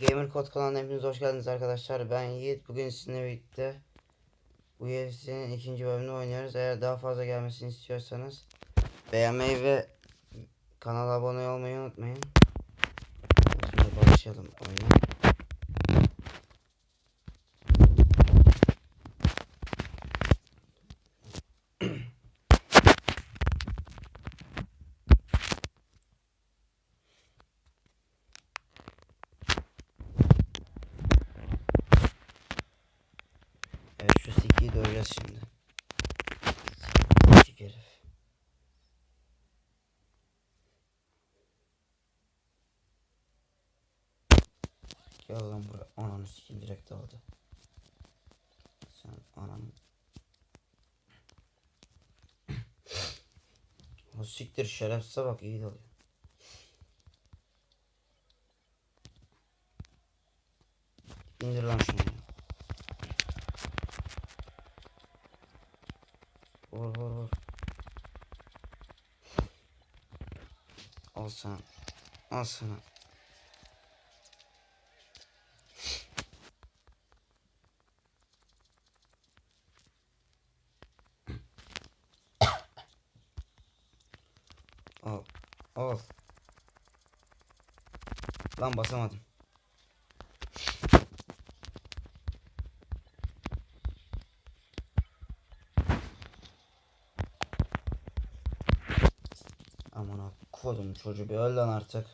Gamer Code kanalına hepiniz hoş geldiniz arkadaşlar. Ben Yiğit. Bugün sizinle birlikte UFC'nin ikinci bölümünü oynuyoruz. Eğer daha fazla gelmesini istiyorsanız beğenmeyi ve kanala abone olmayı unutmayın. Şimdi başlayalım oyuna. Evet şu sikiyi döveceğiz şimdi. Sik herif. Gel lan buraya. Ananı sikeyim direkt aldı. Sen ananı. O siktir şerefsize bak iyi dalıyor. İndir lan şunu. Vur vur vur. Al sana. Al sana. Al. Al. Lan basamadım. Aman kodum çocuğu bir öl lan artık.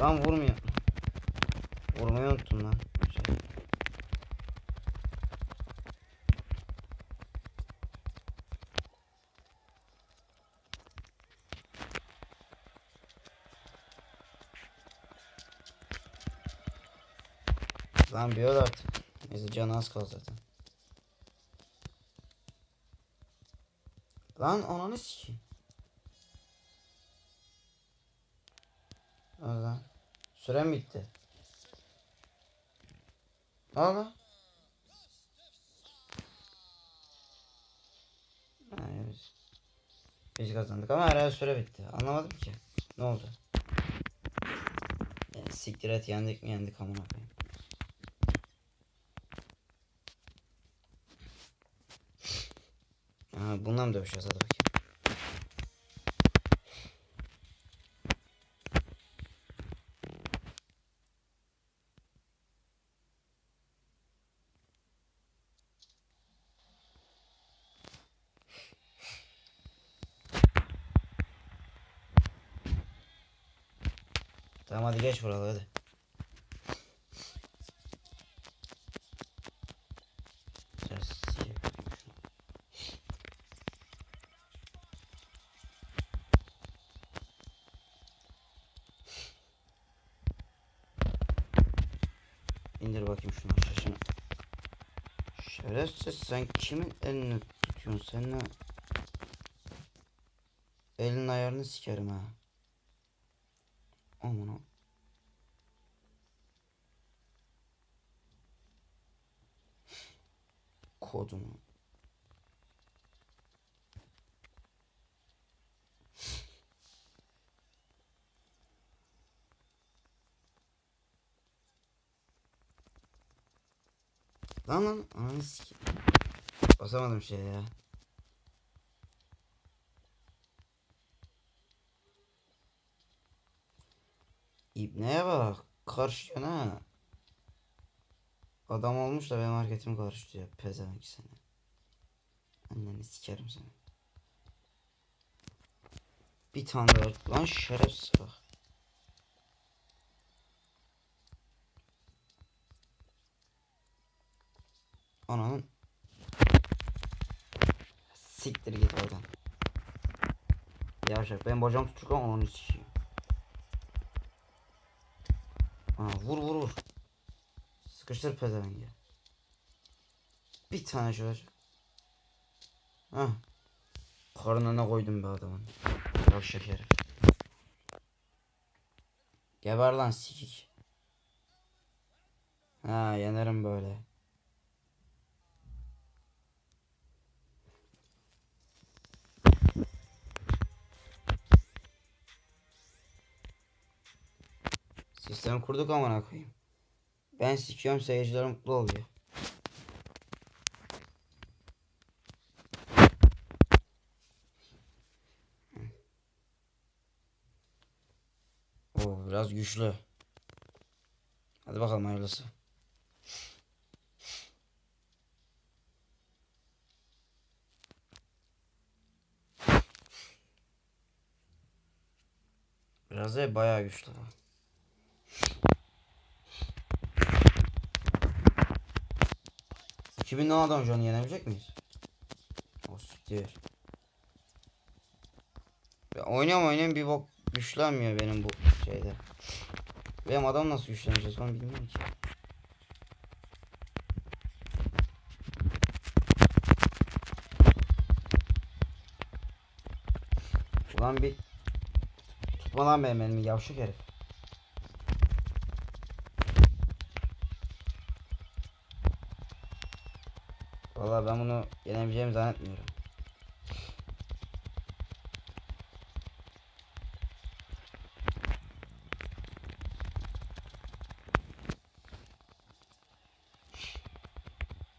Lan vurmuyor. Vurmayı unuttum lan. Şey. Lan bir öl artık. Neyse canı az kaldı zaten. Lan ananı sikeyim. Al lan. Sürem bitti. Al lan. Ha, evet. Biz kazandık ama herhalde süre bitti. Anlamadım ki. Ne oldu? Ya, siktir et yendik mi yendik amına koyayım. Ha, bundan mı dövüşeceğiz hadi bakayım. Tamam hadi geç buralı hadi. Biraz sikeyim şunu. İndir bakayım şunu şaşını. Şerefsiz sen kimin elini tutuyorsun sen ne? Elin ayarını sikerim ha. Aman. Kodumu. Lan lan ananı sikeyim. Basamadım şey ya. İbneye bak. Karışıyor ha. Adam olmuş da benim hareketimi karıştırıyor. Pezevenk seni. Anneni sikerim seni. Bir tane daha. Lan şerefsiz bak. Ananın. Siktir git oradan. Yavşak benim bacağım tutuk ama onu sikeyim. Ha, vur vur vur. Sıkıştır pezevengi. Bir tane şöyle. Ha. Karnına koydum be adamın. Yavşak herif. Geber lan sikik. Ha yenerim böyle. Sistem kurduk amına koyayım. Ben sikiyorum seyirciler mutlu oluyor. Oo biraz güçlü. Hadi bakalım hayırlısı. Biraz da bayağı güçlü. Bu. İki bin adam canı yenebilecek miyiz? O siktir. Ya oynuyorum oynuyorum bir bok güçlenmiyor benim bu şeyde. Benim adam nasıl güçleneceğiz onu bilmiyorum ki. Ulan bir tutma lan benim elimi yavşak herif. Vallahi ben bunu yenebileceğimi zannetmiyorum.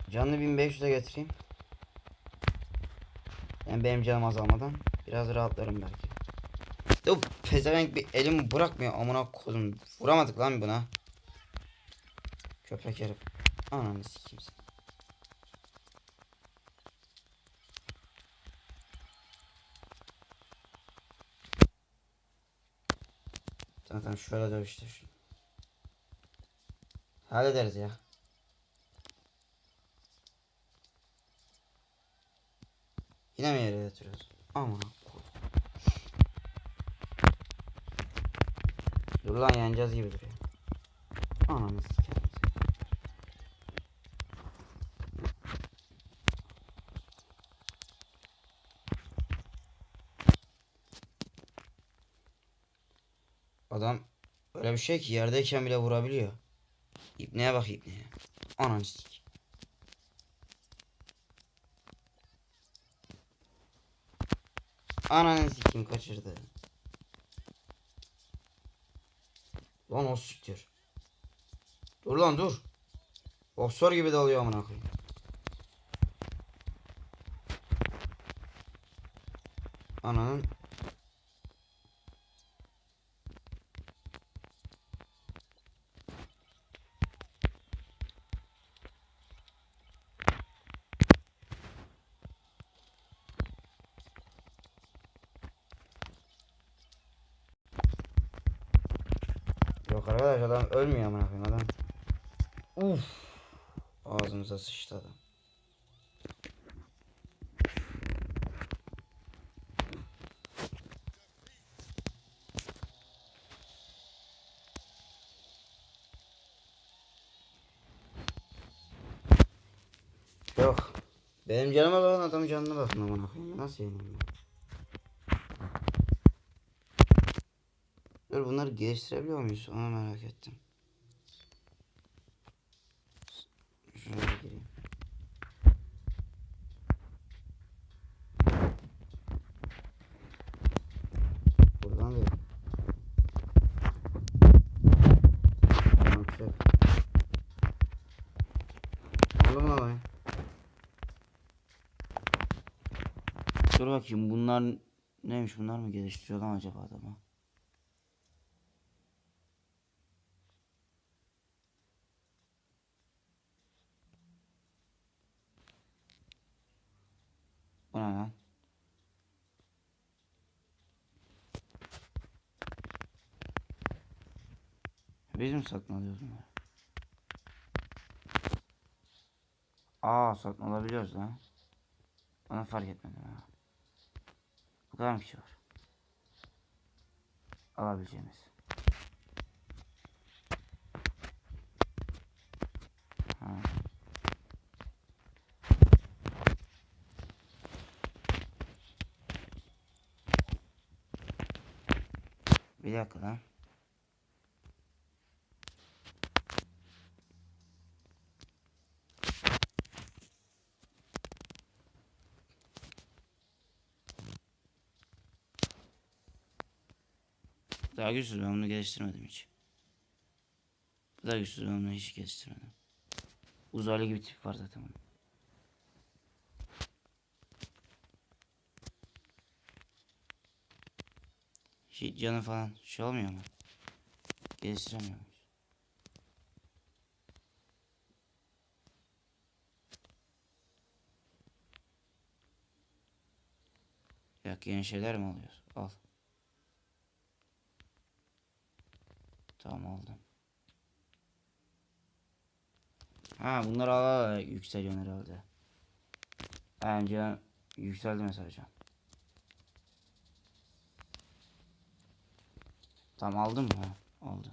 Canlı 1500'e getireyim. Yani benim canım azalmadan biraz rahatlarım belki. Bu pezevenk bir elimi bırakmıyor amına kodum. Vuramadık lan buna. Köpek herif. Ananı sikeyim seni. Tamam şöyle dövüştür. şunu. Hallederiz ya. Yine mi yere yatırıyoruz? Kodum. Dur lan yeneceğiz gibi duruyor. Ananı sikeyim. Adam öyle bir şey ki yerdeyken bile vurabiliyor. İbneye bak ibneye. Ananı sik. Ananı sikim kaçırdı. Lan o siktir. Dur lan dur. Boksör gibi dalıyor amına koyayım. Ananın Yok arkadaş adam ölmüyor amına koyayım adam. Uf. Ağzımıza sıçtı adam. Yok. Benim canıma bakın adamın canına bakın amına koyayım. Nasıl yeneyim? Bunları geliştirebiliyor muyuz? Onu merak ettim. Şuraya gireyim. Buradan lan oyun? Dur bakayım bunlar neymiş bunlar mı geliştiriyor lan acaba adamı? Bu ne lan? Biz mi satın alıyoruz bunları? Aa satın alabiliyoruz lan. Bana fark etmedim ha. Bu kadar bir şey var? Alabileceğimiz. Ha. Bir dakika lan. Daha güçsüz ben bunu geliştirmedim hiç. kadar güçsüz ben onu hiç geliştirmedim. Uzaylı gibi tip var zaten onun. Şey, canı falan şey olmuyor mu? Geliştiremiyor muyuz? Yok yeni şeyler mi alıyoruz? Al. Tamam aldım. Ha bunlar ala yükseliyor herhalde. Bence yükseldi mesela can. Tamam aldım mı? Aldı.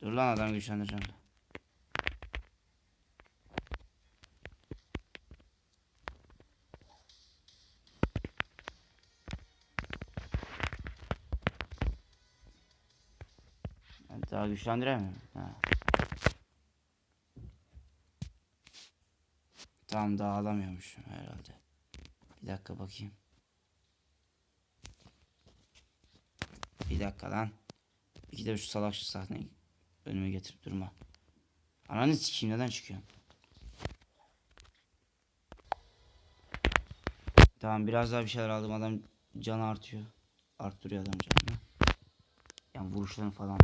Dur lan adam güçlendireceğim daha güçlendiremiyorum. Ha. Tamam daha alamıyormuşum herhalde. Bir dakika bakayım. Bir dakika lan. İki de şu salakçı sahneyi önüme getirip durma. Ananı sikeyim neden çıkıyorsun? Tamam biraz daha bir şeyler aldım adam canı artıyor. Arttırıyor adam canını. Yani vuruşlarını falan.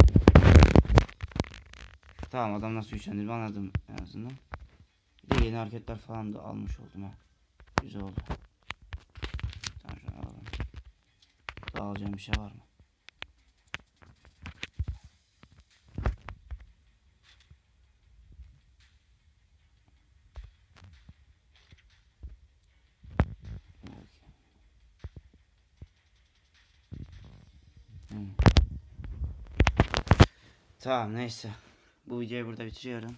Tamam adam nasıl güçlendirme anladım en azından. Bir de yeni hareketler falan da almış oldum ha. Güzel oldu. Tamam şunu alalım. Daha alacağım bir şey var mı? Bakayım. Hmm. Tamam neyse. Bu videoyu burada bitiriyorum.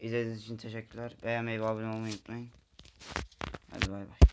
İzlediğiniz için teşekkürler. Beğenmeyi ve abone olmayı unutmayın. Hadi bay bay.